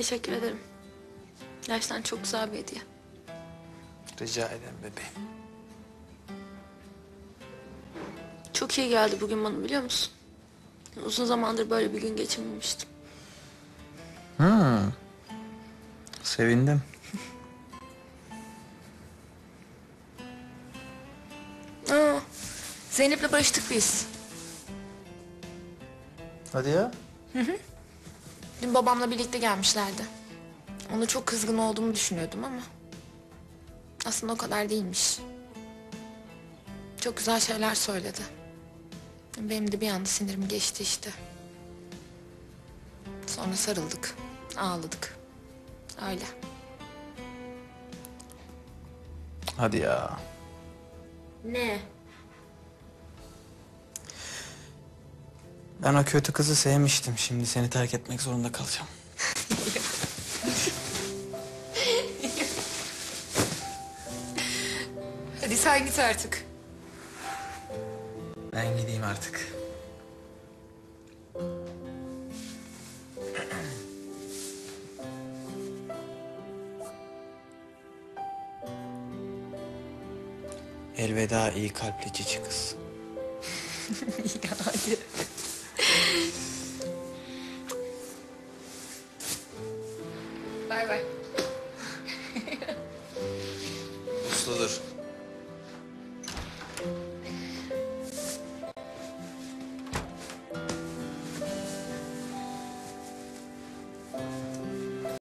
Teşekkür ederim. Gerçekten çok güzel bir hediye. Rica ederim bebeğim. Çok iyi geldi bugün bana biliyor musun? Uzun zamandır böyle bir gün geçirmemiştim. Sevindim. Aa, Zeynep'le barıştık biz. Hadi ya. Dün babamla birlikte gelmişlerdi. Ona çok kızgın olduğumu düşünüyordum ama... ...aslında o kadar değilmiş. Çok güzel şeyler söyledi. Benim de bir anda sinirim geçti işte. Sonra sarıldık, ağladık. Öyle. Hadi ya. Ne? Ben o kötü kızı sevmiştim. Şimdi seni terk etmek zorunda kalacağım. Hadi sen git artık. Ben gideyim artık. Elveda iyi kalpli cici kız. ya hadi. Bay bay. Uslu.